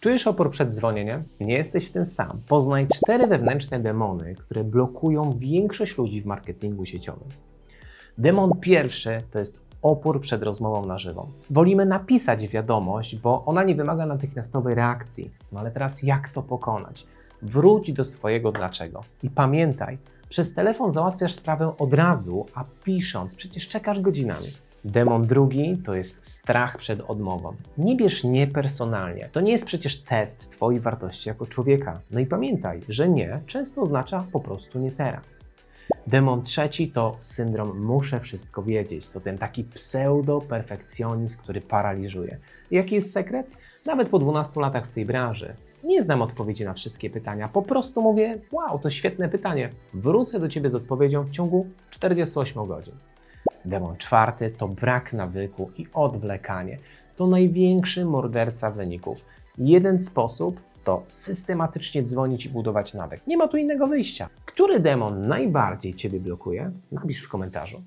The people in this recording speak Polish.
Czujesz opór przed dzwonieniem? Nie jesteś w tym sam. Poznaj cztery wewnętrzne demony, które blokują większość ludzi w marketingu sieciowym. Demon pierwszy to jest opór przed rozmową na żywo. Wolimy napisać wiadomość, bo ona nie wymaga natychmiastowej reakcji. No ale teraz jak to pokonać? Wróć do swojego dlaczego. I pamiętaj, przez telefon załatwiasz sprawę od razu, a pisząc przecież czekasz godzinami. Demon drugi to jest strach przed odmową. Nie bierz nie personalnie. To nie jest przecież test Twojej wartości jako człowieka. No i pamiętaj, że nie często oznacza po prostu nie teraz. Demon trzeci to syndrom muszę wszystko wiedzieć. To ten taki pseudo-perfekcjonizm, który paraliżuje. Jaki jest sekret? Nawet po 12 latach w tej branży nie znam odpowiedzi na wszystkie pytania. Po prostu mówię, wow, to świetne pytanie. Wrócę do Ciebie z odpowiedzią w ciągu 48 godzin. Demon czwarty to brak nawyku i odwlekanie. To największy morderca wyników. Jeden sposób to systematycznie dzwonić i budować nawyk. Nie ma tu innego wyjścia. Który demon najbardziej Ciebie blokuje? Napisz w komentarzu.